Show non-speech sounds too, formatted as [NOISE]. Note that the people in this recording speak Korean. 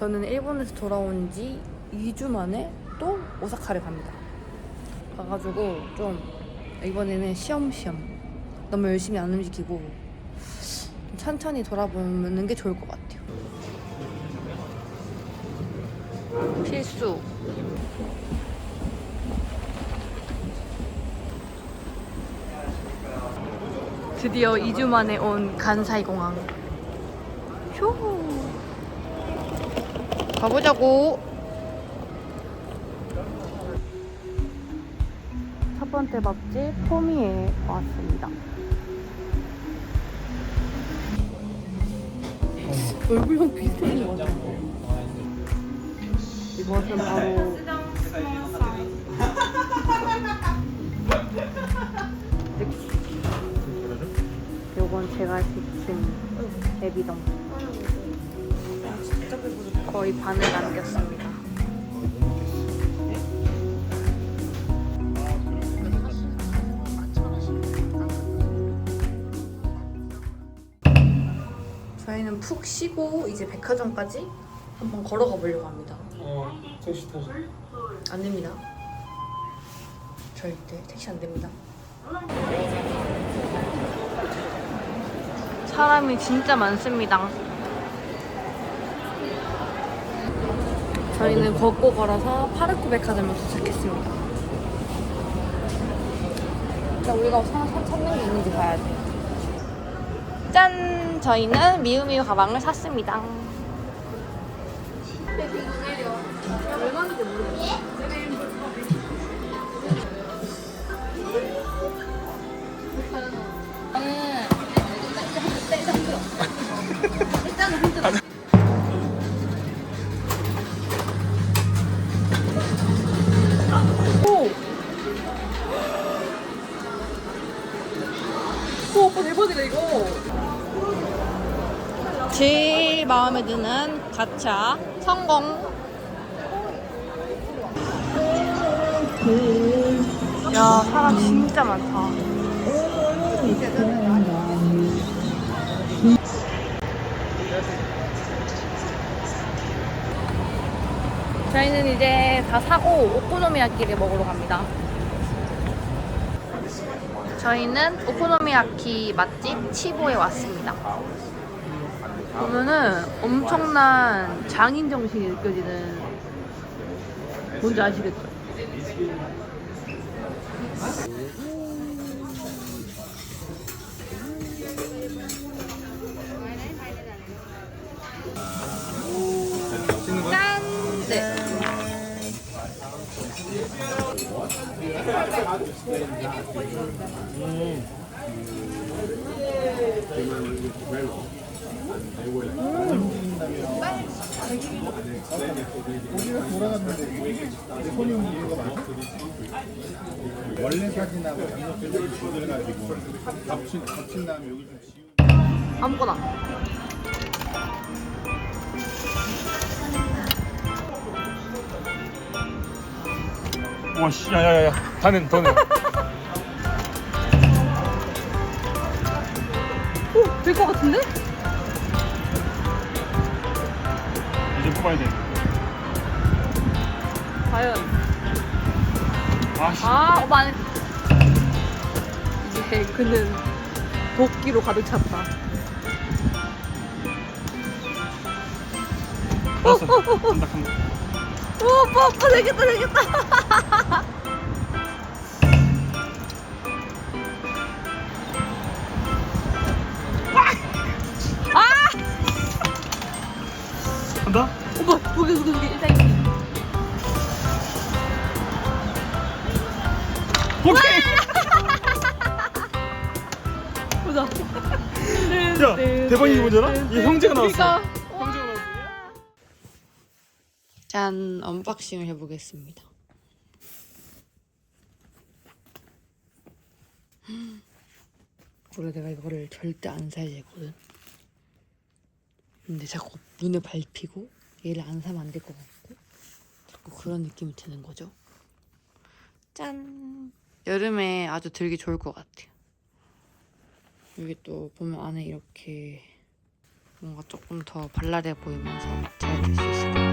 저는 일본에서 돌아온 지 2주 만에 또 오사카를 갑니다. 가가지고 좀 이번에는 쉬엄쉬엄 너무 열심히 안 움직이고 좀 천천히 돌아보는 게 좋을 것 같아요. 필수. 드디어 2주 만에 온 간사이 공항. 휴. 가보자고. 첫 번째 맛집 포미에 왔습니다. 얼굴형 비슷한 것 같아. 이것은 바로 [LAUGHS] 요건 제가 시킨 에비동. 거의 반을 남겼습니다. 저희는 푹 쉬고 이제 백화점까지 한번 걸어가 보려고 합니다. 어, 택시 타자. 안 됩니다. 절대 택시 안 됩니다. 사람이 진짜 많습니다. 저희는 걷고 걸어서 파르코 백화점에 도착했습니다. 일단 우리가 사- 사- 찾는 게 있는지 봐야 돼. 짠! 저희는 미우미우 가방을 샀습니다. 얼마인지 모르겠어. 오! 오, 오빠 대박이다, 이거. 제일 마음에 드는 가차 성공. 야, 사람 진짜 많다. 저희는 이제 다 사고 오코노미야끼를 먹으러 갑니다. 저희는 오코노미야키 맛집 치보에 왔습니다. 보면은 엄청난 장인 정신이 느껴지는 뭔지 아시겠죠? 고기가 돌아갔는데 손이 온 이유가 많아? 원래 사진하고 양옆에서 조절해가지고 겹친, 겹친 다음에 여기 좀 지우고 아무거나. 와, 씨, 야, 야, 야, 다는, 더는. 오, 될 것 같은데? 이제 뽑아야 돼. 과연. 아, 씨. 아, 오빠 안 해. 이제 그는 도끼로 가득 찼다. 알았어. 간다, 간다. 오, 오빠, 오빠 되겠다, 되겠다. [LAUGHS] 간다? 오빠, 개, 두 개, 일단. 오케이! [LAUGHS] 보자. 야, 대박이 뭐잖아? 이 형제가 나왔어. 그러니까. 형제가 나왔어. 짠, 언박싱을 해보겠습니다. 원래 내가 이거를 절대 안 사야 되거든. 근데 자꾸 눈에 밟히고 얘를 안 사면 안 될 것 같고 자꾸 그런 느낌이 드는 거죠. 짠! 여름에 아주 들기 좋을 것 같아요. 여기 또 보면 안에 이렇게 뭔가 조금 더 발랄해 보이면서 잘될수 있을 것 같아요.